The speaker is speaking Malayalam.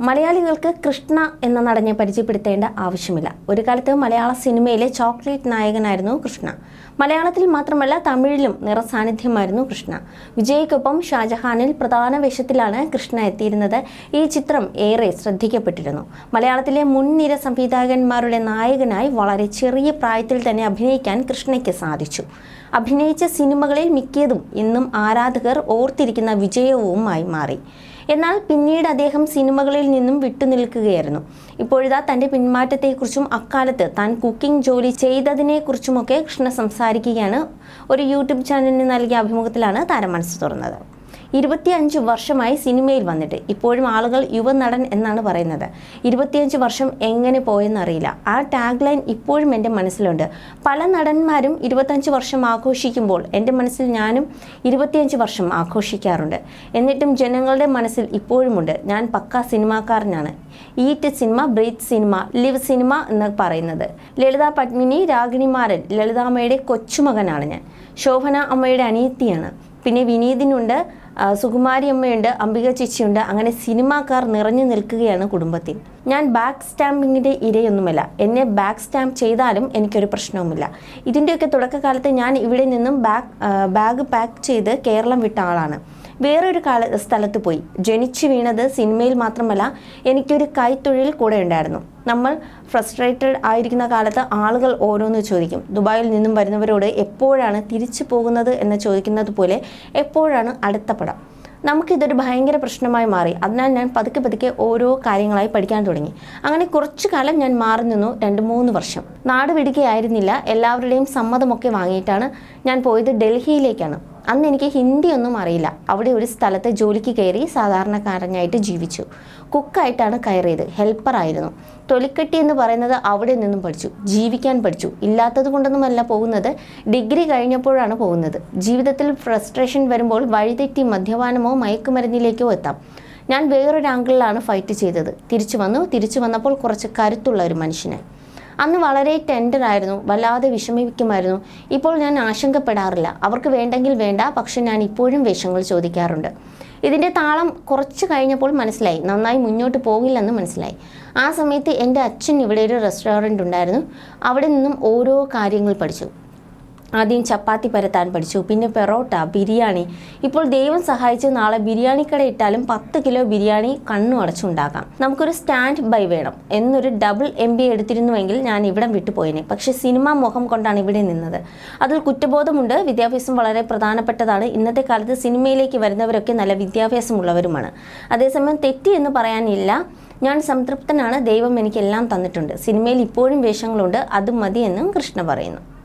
മലയാളികൾക്ക് കൃഷ്ണ എന്ന നടനെ പരിചയപ്പെടുത്തേണ്ട ആവശ്യമില്ല. ഒരു കാലത്ത് മലയാള സിനിമയിലെ ചോക്ലേറ്റ് നായകനായിരുന്നു കൃഷ്ണ. മലയാളത്തിൽ മാത്രമല്ല തമിഴിലും നിറസാന്നിധ്യമായിരുന്നു കൃഷ്ണ. വിജയ്ക്കൊപ്പം ഷാജഹാനിൽ പ്രധാന വേഷത്തിലാണ് കൃഷ്ണ എത്തിയിരുന്നത്. ഈ ചിത്രം ഏറെ ശ്രദ്ധിക്കപ്പെട്ടിരുന്നു. മലയാളത്തിലെ മുൻനിര സംവിധായകന്മാരുടെ നായകനായി വളരെ ചെറിയ പ്രായത്തിൽ തന്നെ അഭിനയിക്കാൻ കൃഷ്ണയ്ക്ക് സാധിച്ചു. അഭിനയിച്ച സിനിമകളിൽ മിക്കതും ഇന്നും ആരാധകർ ഓർത്തിരിക്കുന്ന വിജയവുമായി മാറി. എന്നാൽ പിന്നീട് അദ്ദേഹം സിനിമകളിൽ നിന്നും വിട്ടുനിൽക്കുകയായിരുന്നു. ഇപ്പോഴിതാ തന്റെ പിന്മാറ്റത്തെക്കുറിച്ചും അക്കാലത്ത് താൻ കുക്കിംഗ് ജോലി ചെയ്തതിനെക്കുറിച്ചുമൊക്കെ കൃഷ്ണ സംസാരിക്കുകയാണ്. ഒരു യൂട്യൂബ് ചാനലിന് നൽകിയ അഭിമുഖത്തിലാണ് താരം മനസ്സ് തുറന്നത്. ഇരുപത്തിയഞ്ച് വർഷമായി സിനിമയിൽ വന്നിട്ട് ഇപ്പോഴും ആളുകൾ യുവനടൻ എന്നാണ് പറയുന്നത്. ഇരുപത്തിയഞ്ച് വർഷം എങ്ങനെ പോയെന്നറിയില്ല ആ ടാഗ് ലൈൻ ഇപ്പോഴും എന്റെ മനസ്സിലുണ്ട്. പല നടന്മാരും ഇരുപത്തഞ്ച് വർഷം ആഘോഷിക്കുമ്പോൾ എന്റെ മനസ്സിൽ ഞാനും ഇരുപത്തിയഞ്ച് വർഷം ആഘോഷിക്കാറുണ്ട്. എന്നിട്ടും ജനങ്ങളുടെ മനസ്സിൽ ഇപ്പോഴുമുണ്ട്. ഞാൻ പക്ക സിനിമാക്കാരനാണ്. Eat cinema breathe cinema live cinema എന്ന് പറയുന്നത്. ലളിത പത്മിനി രാഗിണിമാരൻ ലളിതാമ്മയുടെ കൊച്ചുമകനാണ് ഞാൻ. ശോഭന അമ്മയുടെ അനിയത്തിയാണ്. പിന്നെ വിനീതിനുണ്ട് സുകുമാരി അമ്മയുണ്ട് അംബിക ചേച്ചിയുണ്ട്. അങ്ങനെ സിനിമാക്കാർ നിറഞ്ഞു നിൽക്കുകയാണ് കുടുംബത്തിൽ. ഞാൻ ബാക്ക് സ്റ്റാമ്പിങ്ങിന്റെ ഇരയൊന്നുമല്ല. എന്നെ ബാക്ക് സ്റ്റാമ്പ് ചെയ്താലും എനിക്കൊരു പ്രശ്നവുമില്ല. ഇതിന്റെയൊക്കെ തുടക്കകാലത്ത് ഞാൻ ഇവിടെ നിന്നും ബാഗ് ബാഗ് പാക്ക് ചെയ്ത് കേരളം വിട്ട ആളാണ്. വേറൊരു കാല സ്ഥലത്ത് പോയി. ജനിച്ചു വീണത് സിനിമയിൽ മാത്രമല്ല എനിക്കൊരു കൈത്തൊഴിൽ കൂടെ ഉണ്ടായിരുന്നു. നമ്മൾ ഫ്രസ്ട്രേറ്റഡ് ആയിരിക്കുന്ന കാലത്ത് ആളുകൾ ഓരോന്ന് ചോദിക്കും. ദുബായിൽ നിന്നും വരുന്നവരോട് എപ്പോഴാണ് തിരിച്ചു പോകുന്നത് എന്ന് ചോദിക്കുന്നത് പോലെ എപ്പോഴാണ് അടുത്ത പടം? നമുക്കിതൊരു ഭയങ്കര പ്രശ്നമായി മാറി. അതിനാൽ ഞാൻ പതുക്കെ പതുക്കെ ഓരോ കാര്യങ്ങളായി പഠിക്കാൻ തുടങ്ങി. അങ്ങനെ കുറച്ചു കാലം ഞാൻ മാറി നിന്നു രണ്ട് മൂന്ന് വർഷം. നാട് വിടുകയായിരുന്നില്ല. എല്ലാവരുടെയും സമ്മതമൊക്കെ വാങ്ങിയിട്ടാണ് ഞാൻ പോയത് ഡൽഹിയിലേക്കാണ്. അന്ന് എനിക്ക് ഹിന്ദിയൊന്നും അറിയില്ല. അവിടെ ഒരു സ്ഥലത്ത് ജോലിക്ക് കയറി സാധാരണക്കാരനായിട്ട് ജീവിച്ചു. കുക്കായിട്ടാണ് കയറിയത്. ഹെൽപ്പറായിരുന്നു തൊലിക്കെട്ടി എന്ന് പറയുന്നത് അവിടെ നിന്നും പഠിച്ചു. ജീവിക്കാൻ പഠിച്ചു. ഇല്ലാത്തത് കൊണ്ടൊന്നുമല്ല പോകുന്നത്. ഡിഗ്രി കഴിഞ്ഞപ്പോഴാണ് പോകുന്നത്. ജീവിതത്തിൽ ഫ്രസ്ട്രേഷൻ വരുമ്പോൾ വഴിതെറ്റി മദ്യപാനമോ മയക്കുമരുന്നിലേക്കോ എത്താം. ഞാൻ വേറൊരു ആംഗിളിലാണ് ഫൈറ്റ് ചെയ്തത്. തിരിച്ചു വന്നു. തിരിച്ചു വന്നപ്പോൾ കുറച്ച് കരുത്തുള്ള ഒരു മനുഷ്യനെ. അന്ന് വളരെ ടെൻഡർ ആയിരുന്നു. വല്ലാതെ വിഷമിക്കുമായിരുന്നു. ഇപ്പോൾ ഞാൻ ആശങ്കപ്പെടാറില്ല. അവർക്ക് വേണ്ടെങ്കിൽ വേണ്ട പക്ഷെ ഞാൻ ഇപ്പോഴും വേഷങ്ങൾ ചോദിക്കാറുണ്ട്. ഇതിന്റെ താളം കുറച്ച് കഴിഞ്ഞപ്പോൾ മനസ്സിലായി. നന്നായി മുന്നോട്ട് പോകില്ലെന്ന് മനസ്സിലായി. ആ സമയത്ത് എന്റെ അച്ഛൻ ഇവിടെ ഒരു റെസ്റ്റോറന്റ് ഉണ്ടായിരുന്നു. അവിടെ നിന്നും ഓരോ കാര്യങ്ങൾ പഠിച്ചു. ആദ്യം ചപ്പാത്തി പരത്താൻ പഠിച്ചു. പിന്നെ പെറോട്ട ബിരിയാണി. ഇപ്പോൾ ദൈവം സഹായിച്ച് നാളെ ബിരിയാണി കട ഇട്ടാലും പത്ത് കിലോ ബിരിയാണി കണ്ണു അടച്ചുണ്ടാക്കാം. നമുക്കൊരു സ്റ്റാൻഡ് ബൈ വേണം. എന്നൊരു ഡബിൾ എം ബി എടുത്തിരുന്നുവെങ്കിൽ ഞാൻ ഇവിടം വിട്ടുപോയേനെ പക്ഷെ സിനിമാ മുഖം കൊണ്ടാണ് ഇവിടെ നിന്നത്. അതിൽ കുറ്റബോധമുണ്ട്. വിദ്യാഭ്യാസം വളരെ പ്രധാനപ്പെട്ടതാണ്. ഇന്നത്തെ കാലത്ത് സിനിമയിലേക്ക് വരുന്നവരൊക്കെ നല്ല വിദ്യാഭ്യാസമുള്ളവരുമാണ്. അതേസമയം തെറ്റി എന്ന് പറയാനില്ല. ഞാൻ സംതൃപ്തനാണ്. ദൈവം എനിക്കെല്ലാം തന്നിട്ടുണ്ട്. സിനിമയിൽ ഇപ്പോഴും വേഷങ്ങളുണ്ട്. അത് മതിയെന്നും കൃഷ്ണ പറയുന്നു.